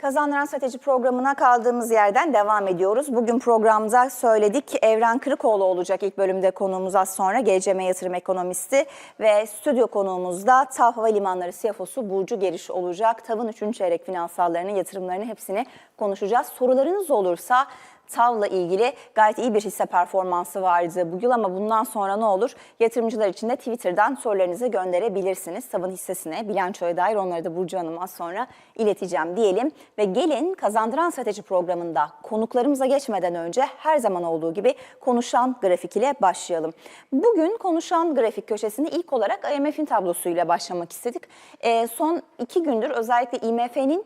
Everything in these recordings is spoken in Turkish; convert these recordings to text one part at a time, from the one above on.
Kazandıran Strateji programına kaldığımız yerden devam ediyoruz. Bugün programda söyledik Evren Kırıkoğlu olacak ilk bölümde konuğumuz az sonra GCM Yatırım Ekonomisti ve stüdyo konuğumuzda TAV Havalimanları CFO'su Burcu Geriş olacak. TAV'ın 3. çeyrek finansallarını, yatırımlarını hepsini konuşacağız. Sorularınız olursa TAV'la ilgili gayet iyi bir hisse performansı vardı bu yıl ama bundan sonra ne olur? Yatırımcılar için de Twitter'dan sorularınızı gönderebilirsiniz. TAV'ın hissesine, bilançoya dair onları da Burcu Hanım az sonra ileteceğim diyelim. Ve gelin Kazandıran Strateji programında konuklarımıza geçmeden önce her zaman olduğu gibi konuşan grafik ile başlayalım. Bugün konuşan grafik köşesinde ilk olarak IMF'in tablosuyla başlamak istedik. Ee, son iki gündür özellikle IMF'nin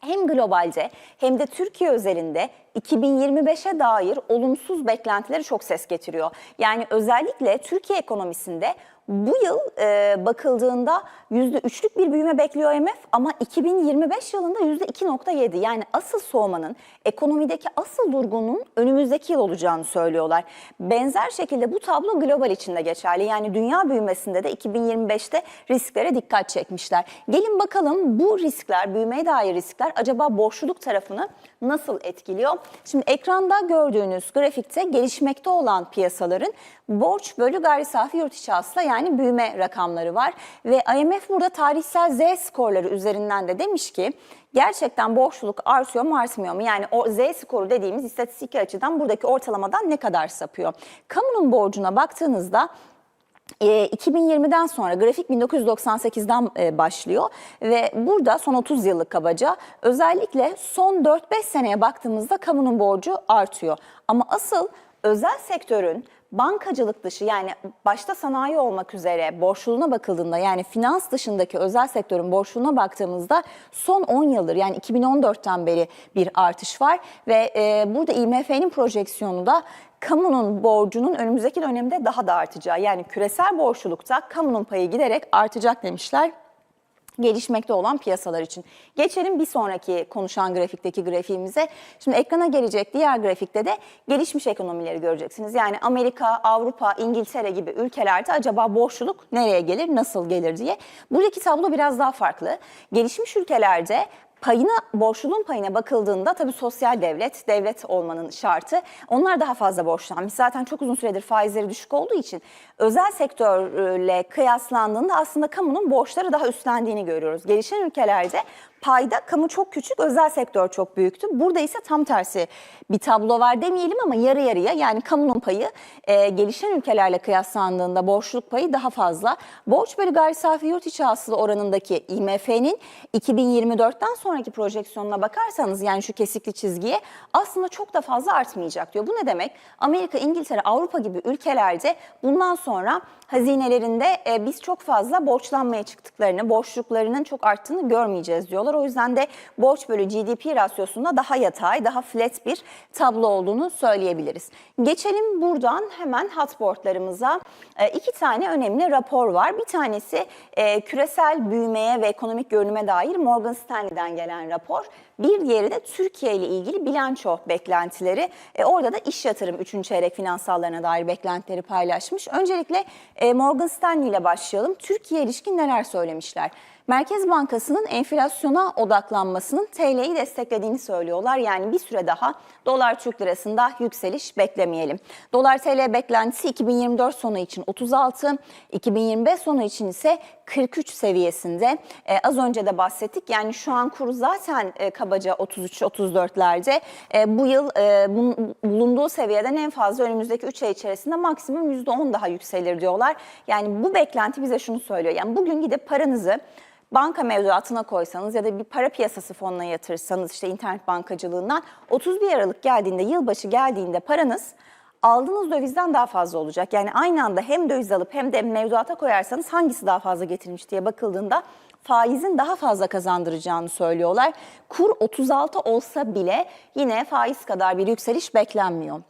hem globalde hem de Türkiye özelinde 2025'e dair olumsuz beklentileri çok ses getiriyor. Yani özellikle Türkiye ekonomisinde bu yıl e, bakıldığında %3'lük bir büyüme bekliyor IMF ama 2025 yılında %2.7 yani asıl soğumanın ekonomideki asıl durgunluğun önümüzdeki yıl olacağını söylüyorlar. Benzer şekilde bu tablo global içinde geçerli. Yani dünya büyümesinde de 2025'te risklere dikkat çekmişler. Gelin bakalım bu riskler, büyümeye dair riskler acaba borçluluk tarafını nasıl etkiliyor? Şimdi ekranda gördüğünüz grafikte gelişmekte olan piyasaların borç bölü gayri safi yurt içi hasıla yani büyüme rakamları var. Ve IMF burada tarihsel Z skorları üzerinden de demiş ki gerçekten borçluluk artıyor mu artmıyor mu? Yani o Z skoru dediğimiz istatistik açıdan buradaki ortalamadan ne kadar sapıyor? Kamunun borcuna baktığınızda 2020'den sonra grafik 1998'den e, başlıyor ve burada son 30 yıllık kabaca özellikle son 4-5 seneye baktığımızda kamunun borcu artıyor. Ama asıl özel sektörün bankacılık dışı yani başta sanayi olmak üzere borçluluğuna bakıldığında yani finans dışındaki özel sektörün borçluluğuna baktığımızda son 10 yıldır yani 2014'ten beri bir artış var ve e, burada IMF'nin projeksiyonu da kamunun borcunun önümüzdeki dönemde daha da artacağı yani küresel borçlulukta kamunun payı giderek artacak demişler gelişmekte olan piyasalar için. Geçelim bir sonraki konuşan grafikteki grafiğimize. Şimdi ekrana gelecek diğer grafikte de gelişmiş ekonomileri göreceksiniz. Yani Amerika, Avrupa, İngiltere gibi ülkelerde acaba borçluluk nereye gelir, nasıl gelir diye. Buradaki tablo biraz daha farklı. Gelişmiş ülkelerde payına, borçluluğun payına bakıldığında tabii sosyal devlet, devlet olmanın şartı. Onlar daha fazla borçlanmış. Zaten çok uzun süredir faizleri düşük olduğu için özel sektörle kıyaslandığında aslında kamunun borçları daha üstlendiğini görüyoruz. Gelişen ülkelerde payda kamu çok küçük, özel sektör çok büyüktü. Burada ise tam tersi bir tablo var demeyelim ama yarı yarıya yani kamunun payı e, gelişen ülkelerle kıyaslandığında borçluluk payı daha fazla. Borç bölü gayri safi yurt içi hasıla oranındaki IMF'nin 2024'ten sonraki projeksiyonuna bakarsanız yani şu kesikli çizgiye aslında çok da fazla artmayacak diyor. Bu ne demek? Amerika, İngiltere, Avrupa gibi ülkelerde bundan sonra hazinelerinde e, biz çok fazla borçlanmaya çıktıklarını, borçluklarının çok arttığını görmeyeceğiz diyorlar. O yüzden de borç bölü GDP rasyosunda daha yatay, daha flat bir tablo olduğunu söyleyebiliriz. Geçelim buradan hemen hatboardlarımıza. E, iki tane önemli rapor var. Bir tanesi e, küresel büyümeye ve ekonomik görünüme dair Morgan Stanley'den gelen rapor. Bir diğeri de Türkiye ile ilgili bilanço beklentileri. E, orada da iş yatırım 3. çeyrek finansallarına dair beklentileri paylaşmış. Öncelikle e, Morgan Stanley ile başlayalım. Türkiye ilişkin neler söylemişler? Merkez Bankası'nın enflasyona odaklanmasının TL'yi desteklediğini söylüyorlar. Yani bir süre daha dolar Türk lirasında yükseliş beklemeyelim. Dolar TL beklentisi 2024 sonu için 36, 2025 sonu için ise 43 seviyesinde. Ee, az önce de bahsettik. Yani şu an kur zaten e, kabaca 33-34'lerde. E, bu yıl e, bulunduğu seviyeden en fazla önümüzdeki 3 ay içerisinde maksimum %10 daha yükselir diyorlar. Yani bu beklenti bize şunu söylüyor. Yani bugün gidip paranızı banka mevduatına koysanız ya da bir para piyasası fonuna yatırırsanız işte internet bankacılığından 31 Aralık geldiğinde yılbaşı geldiğinde paranız aldığınız dövizden daha fazla olacak. Yani aynı anda hem döviz alıp hem de mevduata koyarsanız hangisi daha fazla getirmiş diye bakıldığında faizin daha fazla kazandıracağını söylüyorlar. Kur 36 olsa bile yine faiz kadar bir yükseliş beklenmiyor.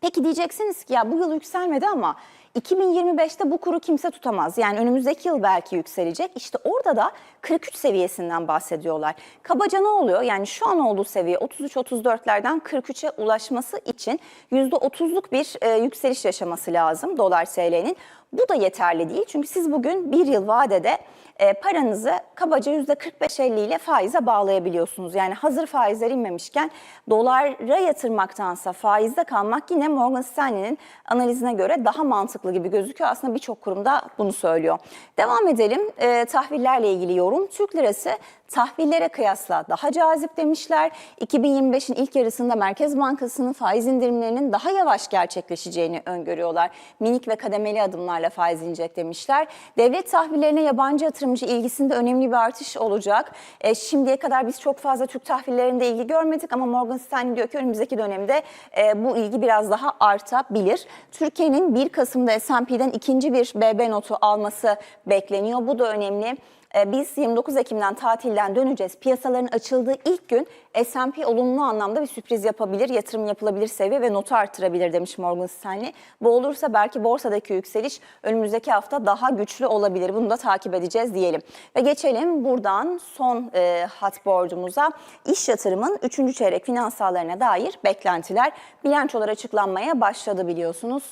Peki diyeceksiniz ki ya bu yıl yükselmedi ama 2025'te bu kuru kimse tutamaz. Yani önümüzdeki yıl belki yükselecek. İşte orada da 43 seviyesinden bahsediyorlar. Kabaca ne oluyor? Yani şu an olduğu seviye 33-34'lerden 43'e ulaşması için %30'luk bir e, yükseliş yaşaması lazım dolar TL'nin. Bu da yeterli değil çünkü siz bugün bir yıl vadede e, paranızı kabaca %45-50 ile faize bağlayabiliyorsunuz. Yani hazır faizler inmemişken dolara yatırmaktansa faizde kalmak yine Morgan Stanley'nin analizine göre daha mantıklı gibi gözüküyor. Aslında birçok kurumda bunu söylüyor. Devam edelim e, tahvillerle ilgili yorum. Türk lirası tahvillere kıyasla daha cazip demişler. 2025'in ilk yarısında Merkez Bankası'nın faiz indirimlerinin daha yavaş gerçekleşeceğini öngörüyorlar. Minik ve kademeli adımlarla faiz inecek demişler. Devlet tahvillerine yabancı yatırımcı ilgisinde önemli bir artış olacak. E, şimdiye kadar biz çok fazla Türk tahvillerinde ilgi görmedik ama Morgan Stanley diyor ki önümüzdeki dönemde e, bu ilgi biraz daha artabilir. Türkiye'nin 1 Kasım'da S&P'den ikinci bir BB notu alması bekleniyor. Bu da önemli. Ee, Biz 29 Ekim'den tatilden döneceğiz. Piyasaların açıldığı ilk gün S&P olumlu anlamda bir sürpriz yapabilir, yatırım yapılabilir seviye ve notu arttırabilir demiş Morgan Stanley. Bu olursa belki borsadaki yükseliş önümüzdeki hafta daha güçlü olabilir. Bunu da takip edeceğiz diyelim. Ve geçelim buradan son e, hat board'umuza. İş yatırımın 3. çeyrek finansallarına dair beklentiler bilançolar açıklanmaya başladı biliyorsunuz.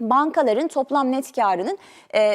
Bankaların toplam net karının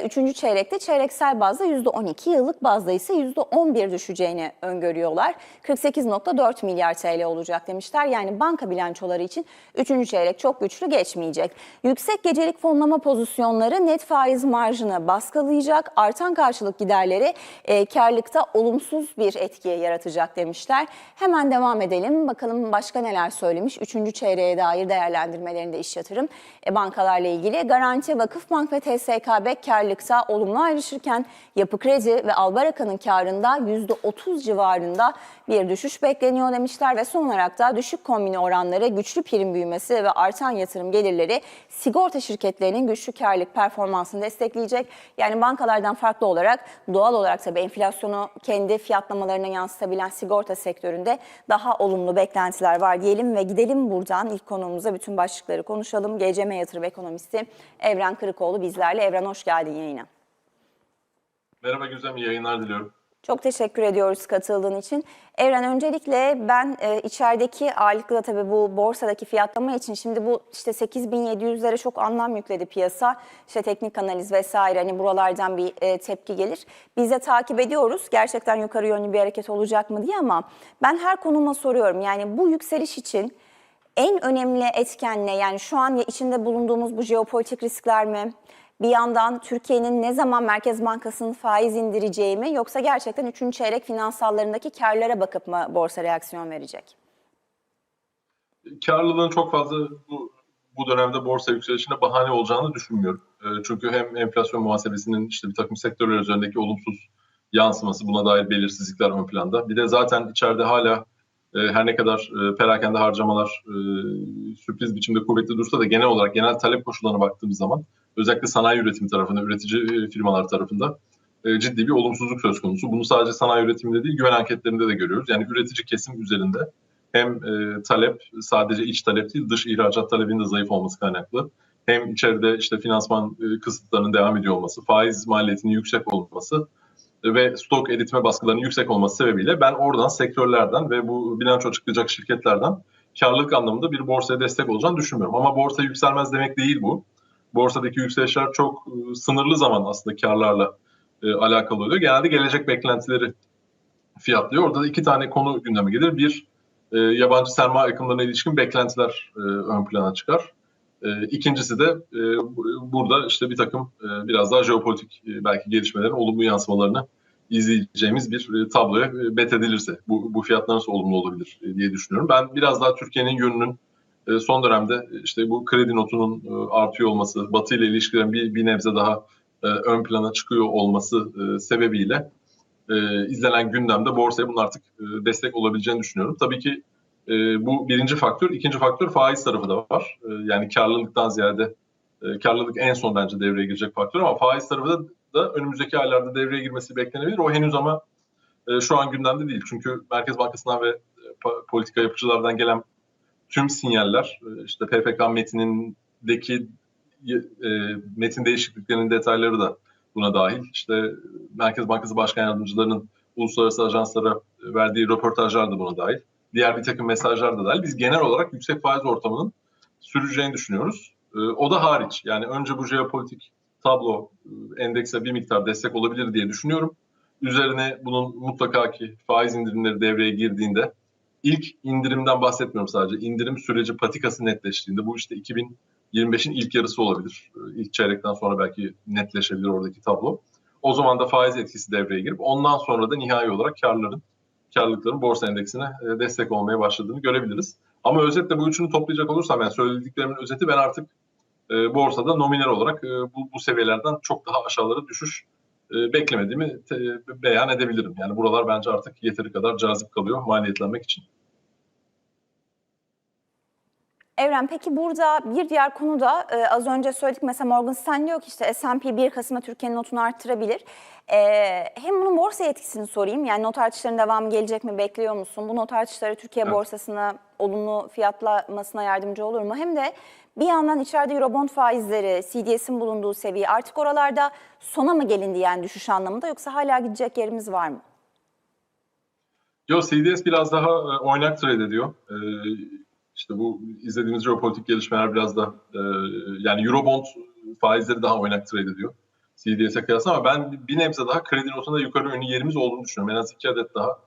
3. çeyrekte çeyreksel bazda %12, yıllık bazda ise %11 düşeceğini öngörüyorlar. 48.4 milyar TL olacak demişler. Yani banka bilançoları için 3. çeyrek çok güçlü geçmeyecek. Yüksek gecelik fonlama pozisyonları net faiz marjını baskılayacak. Artan karşılık giderleri e, karlılıkta olumsuz bir etki yaratacak demişler. Hemen devam edelim. Bakalım başka neler söylemiş. 3. çeyreğe dair değerlendirmelerinde iş yatırım e, bankalarla ilgili Garanti, Vakıfbank ve TSKB karlılıkta olumlu ayrışırken Yapı Kredi ve Albaraka'nın karında %30 civarında bir düşüş bekleniyor demişler ve son olarak da düşük kombine oranları, güçlü prim büyümesi ve artan yatırım gelirleri sigorta şirketlerinin güçlü karlılık performansını destekleyecek. Yani bankalardan farklı olarak doğal olarak tabii enflasyonu kendi fiyatlamalarına yansıtabilen sigorta sektöründe daha olumlu beklentiler var diyelim ve gidelim buradan ilk konumuza bütün başlıkları konuşalım. GCM Yatırım Ekonomisti Evren Kırıkoğlu bizlerle. Evren hoş geldin yayına. Merhaba Güzem, iyi yayınlar diliyorum. Çok teşekkür ediyoruz katıldığın için. Evren öncelikle ben e, içerideki ağırlıklı tabii bu borsadaki fiyatlama için şimdi bu işte 8700'lere çok anlam yükledi piyasa. İşte teknik analiz vesaire hani buralardan bir e, tepki gelir. Biz de takip ediyoruz. Gerçekten yukarı yönlü bir hareket olacak mı diye ama ben her konuma soruyorum. Yani bu yükseliş için en önemli etken ne? Yani şu an içinde bulunduğumuz bu jeopolitik riskler mi? Bir yandan Türkiye'nin ne zaman Merkez Bankası'nın faiz indireceği mi yoksa gerçekten 3. çeyrek finansallarındaki karlara bakıp mı borsa reaksiyon verecek? Karlılığın çok fazla bu, bu dönemde borsa yükselişine bahane olacağını düşünmüyorum. E, çünkü hem enflasyon muhasebesinin işte bir takım sektörler üzerindeki olumsuz yansıması buna dair belirsizlikler ön planda. Bir de zaten içeride hala her ne kadar e, perakende harcamalar e, sürpriz biçimde kuvvetli dursa da genel olarak genel talep koşullarına baktığımız zaman özellikle sanayi üretimi tarafında, üretici e, firmalar tarafında e, ciddi bir olumsuzluk söz konusu. Bunu sadece sanayi üretiminde değil, güven anketlerinde de görüyoruz. Yani üretici kesim üzerinde hem e, talep sadece iç talep değil, dış ihracat talebinin de zayıf olması kaynaklı. Hem içeride işte finansman e, kısıtlarının devam ediyor olması, faiz maliyetinin yüksek olması ve stok eritme baskılarının yüksek olması sebebiyle ben oradan sektörlerden ve bu bilanço açıklayacak şirketlerden karlılık anlamında bir borsaya destek olacağını düşünmüyorum. Ama borsa yükselmez demek değil bu. Borsadaki yükselişler çok e, sınırlı zaman aslında karlarla e, alakalı oluyor. Genelde gelecek beklentileri fiyatlıyor. Orada da iki tane konu gündeme gelir. Bir, e, yabancı sermaye akımlarına ilişkin beklentiler e, ön plana çıkar. E, ikincisi de e, burada işte bir takım e, biraz daha jeopolitik e, belki gelişmelerin olumlu yansımalarını izleyeceğimiz bir e, tabloya e, bet edilirse bu, bu fiyatlar nasıl olumlu olabilir e, diye düşünüyorum. Ben biraz daha Türkiye'nin yönünün son dönemde işte bu kredi notunun artıyor olması, Batı ile ilişkilerin bir, bir nebze daha ön plana çıkıyor olması sebebiyle izlenen gündemde borsaya bunun artık destek olabileceğini düşünüyorum. Tabii ki bu birinci faktör. ikinci faktör faiz tarafı da var. Yani karlılıktan ziyade karlılık en son bence devreye girecek faktör ama faiz tarafı da, da önümüzdeki aylarda devreye girmesi beklenebilir. O henüz ama e, şu an gündemde değil. Çünkü Merkez Bankası'ndan ve e, politika yapıcılardan gelen tüm sinyaller e, işte PPK metinindeki e, metin değişikliklerinin detayları da buna dahil. İşte Merkez Bankası Başkan Yardımcılarının uluslararası ajanslara verdiği röportajlar da buna dahil. Diğer bir takım mesajlar da dahil. Biz genel olarak yüksek faiz ortamının süreceğini düşünüyoruz. O da hariç. Yani önce bu jeopolitik tablo e, endekse bir miktar destek olabilir diye düşünüyorum. Üzerine bunun mutlaka ki faiz indirimleri devreye girdiğinde ilk indirimden bahsetmiyorum sadece. indirim süreci patikası netleştiğinde bu işte 2025'in ilk yarısı olabilir. İlk çeyrekten sonra belki netleşebilir oradaki tablo. O zaman da faiz etkisi devreye girip ondan sonra da nihai olarak karların, karlılıkların borsa endeksine e, destek olmaya başladığını görebiliriz. Ama özetle bu üçünü toplayacak olursam yani söylediklerimin özeti ben artık e, borsada nominal olarak e, bu, bu seviyelerden çok daha aşağılara düşüş e, beklemediğimi te- beyan edebilirim. Yani buralar bence artık yeteri kadar cazip kalıyor maliyetlenmek için. Evren peki burada bir diğer konu da e, az önce söyledik mesela Morgan Stanley ki işte S&P 1 Kasım'da Türkiye'nin notunu arttırabilir. E, hem bunun borsa etkisini sorayım yani not artışlarının devamı gelecek mi bekliyor musun? Bu not artışları Türkiye Evet. borsasına olumlu fiyatlamasına yardımcı olur mu? Hem de bir yandan içeride Eurobond faizleri, CDS'in bulunduğu seviye artık oralarda sona mı gelindi yani düşüş anlamında yoksa hala gidecek yerimiz var mı? Yo CDS biraz daha e, oynak trade ediyor. E, işte bu izlediğimiz jeopolitik gelişmeler biraz da e, yani Eurobond faizleri daha oynak trade ediyor. CDS'e kıyasla ama ben bir nebze daha kredi notunda yukarı yönlü yerimiz olduğunu düşünüyorum. En az iki adet daha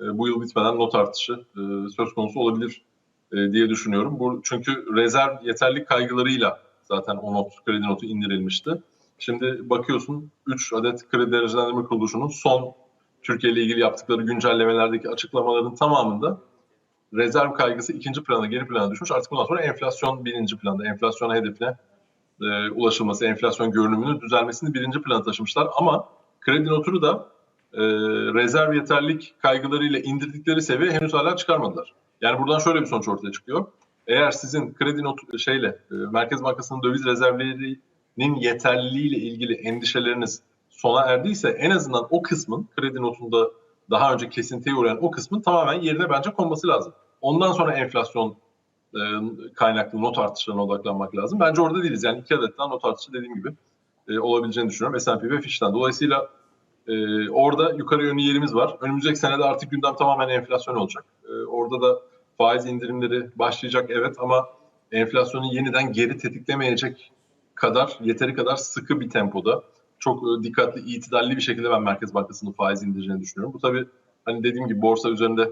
e, bu yıl bitmeden not artışı e, söz konusu olabilir e, diye düşünüyorum. Bu çünkü rezerv yeterlik kaygılarıyla zaten o not kredi notu indirilmişti. Şimdi bakıyorsun 3 adet kredi derecelendirme kuruluşunun son Türkiye ile ilgili yaptıkları güncellemelerdeki açıklamaların tamamında rezerv kaygısı ikinci plana, geri plana düşmüş. Artık bundan sonra enflasyon birinci planda. Enflasyon hedefine e, ulaşılması, enflasyon görünümünün düzelmesini birinci plana taşımışlar. Ama kredi notunu da e, rezerv yeterlik kaygılarıyla indirdikleri seviye henüz hala çıkarmadılar. Yani buradan şöyle bir sonuç ortaya çıkıyor. Eğer sizin kredi notu şeyle e, Merkez Bankası'nın döviz rezervlerinin yeterliliğiyle ilgili endişeleriniz sona erdiyse en azından o kısmın kredi notunda daha önce kesintiye uğrayan o kısmın tamamen yerine bence konması lazım. Ondan sonra enflasyon e, kaynaklı not artışlarına odaklanmak lazım. Bence orada değiliz. Yani iki adet daha not artışı dediğim gibi e, olabileceğini düşünüyorum S&P ve Fitch'ten. Dolayısıyla e, orada yukarı yönlü yerimiz var. Önümüzdeki senede artık gündem tamamen enflasyon olacak. E, orada da faiz indirimleri başlayacak evet ama enflasyonu yeniden geri tetiklemeyecek kadar, yeteri kadar sıkı bir tempoda çok e, dikkatli, itidalli bir şekilde ben Merkez Bankası'nın faiz indireceğini düşünüyorum. Bu tabii hani dediğim gibi borsa üzerinde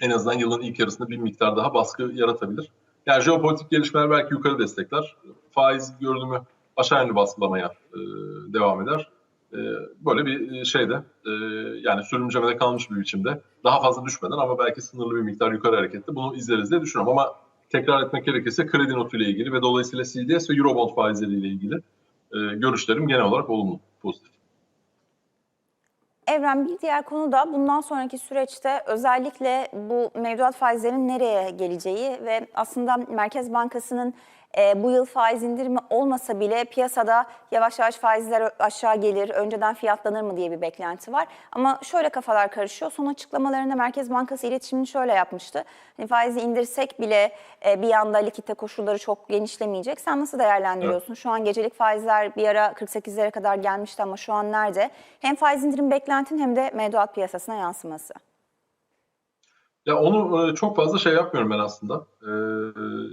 en azından yılın ilk yarısında bir miktar daha baskı yaratabilir. Yani jeopolitik gelişmeler belki yukarı destekler. Faiz görünümü aşağı yönlü baskılamaya e, devam eder. E, böyle bir şeyde e, yani sürümcemede kalmış bir biçimde daha fazla düşmeden ama belki sınırlı bir miktar yukarı hareketli bunu izleriz diye düşünüyorum. Ama tekrar etmek gerekirse kredi notuyla ilgili ve dolayısıyla CDS ve Eurobond faizleriyle ilgili e, görüşlerim genel olarak olumlu, pozitif. Evren bir diğer konu da bundan sonraki süreçte özellikle bu mevduat faizlerinin nereye geleceği ve aslında Merkez Bankası'nın e, bu yıl faiz indirimi olmasa bile piyasada yavaş yavaş faizler aşağı gelir, önceden fiyatlanır mı diye bir beklenti var. Ama şöyle kafalar karışıyor. Son açıklamalarında Merkez Bankası iletişimini şöyle yapmıştı. Hani faizi indirsek bile e, bir yanda likite koşulları çok genişlemeyecek. Sen nasıl değerlendiriyorsun? Şu an gecelik faizler bir ara 48'lere kadar gelmişti ama şu an nerede? Hem faiz indirim beklentin hem de mevduat piyasasına yansıması. Ya onu e, çok fazla şey yapmıyorum ben aslında. E,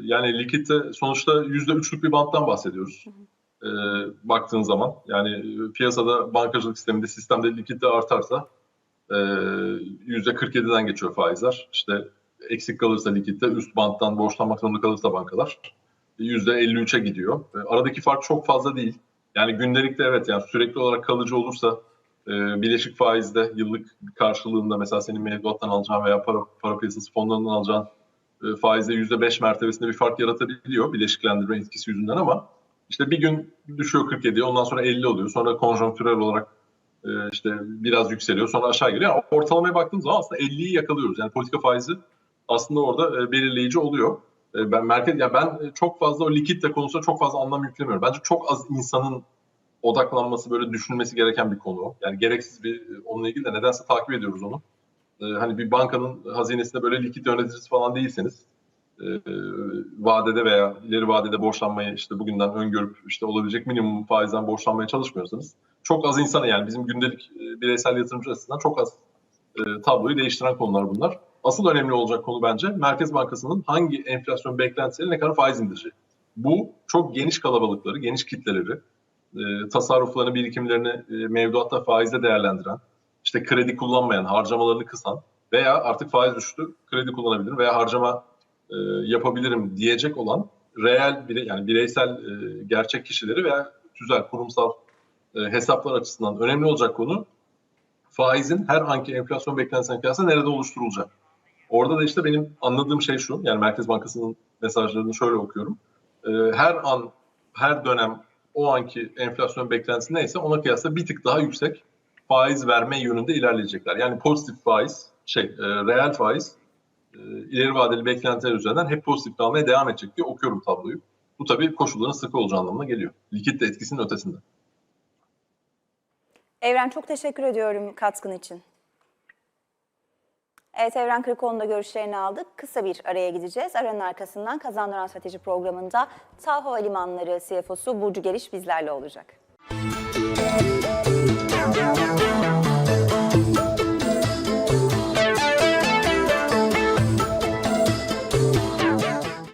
yani likitte sonuçta yüzde üçlük bir banttan bahsediyoruz. E, baktığın zaman yani piyasada bankacılık sisteminde sistemde likitte artarsa e, yüzde 47'den geçiyor faizler. İşte eksik kalırsa likitte üst banttan borçlanmak zorunda kalırsa bankalar yüzde 53'e gidiyor. E, aradaki fark çok fazla değil. Yani gündelikte evet yani sürekli olarak kalıcı olursa e, bileşik faizde yıllık karşılığında mesela senin mevduattan alacağın veya para, para piyasası fonlarından alacağın e, faizde %5 mertebesinde bir fark yaratabiliyor bileşiklendirme etkisi yüzünden ama işte bir gün düşüyor 47 ondan sonra 50 oluyor sonra konjonktürel olarak e, işte biraz yükseliyor sonra aşağı geliyor. Yani ortalamaya baktığımız zaman aslında 50'yi yakalıyoruz. Yani politika faizi aslında orada e, belirleyici oluyor. Ben merkez ya ben çok fazla o likitte konusunda çok fazla anlam yüklemiyorum. Bence çok az insanın odaklanması böyle düşünülmesi gereken bir konu. Yani gereksiz bir onunla ilgili de nedense takip ediyoruz onu. Ee, hani bir bankanın hazinesinde böyle likit yöneticisi falan değilseniz e, vadede veya ileri vadede borçlanmayı işte bugünden öngörüp işte olabilecek minimum faizden borçlanmaya çalışmıyorsanız çok az insana yani bizim gündelik e, bireysel yatırımcı açısından çok az e, tabloyu değiştiren konular bunlar. Asıl önemli olacak konu bence Merkez Bankası'nın hangi enflasyon beklentisiyle ne kadar faiz indireceği. Bu çok geniş kalabalıkları, geniş kitleleri tasarruflarını, birikimlerini mevduatta faizle değerlendiren, işte kredi kullanmayan, harcamalarını kısan veya artık faiz düştü, kredi kullanabilirim veya harcama e, yapabilirim diyecek olan reel bire, yani bireysel e, gerçek kişileri veya tüzel kurumsal e, hesaplar açısından önemli olacak konu faizin her anki enflasyon beklentisine kıyasla nerede oluşturulacak. Orada da işte benim anladığım şey şu, yani Merkez Bankası'nın mesajlarını şöyle okuyorum. E, her an, her dönem o anki enflasyon beklentisi neyse ona kıyasla bir tık daha yüksek faiz verme yönünde ilerleyecekler. Yani pozitif faiz, şey, e, reel faiz e, ileri vadeli beklentiler üzerinden hep pozitif kalmaya devam edecek diye okuyorum tabloyu. Bu tabii koşulların sıkı olacağı anlamına geliyor. Likit de etkisinin ötesinde. Evren çok teşekkür ediyorum katkın için. Evet Evren Kırıkoğlu'nda görüşlerini aldık. Kısa bir araya gideceğiz. Aranın arkasından Kazandıran Strateji programında TAV Havalimanları CFO'su Burcu Geliş bizlerle olacak. Thank you.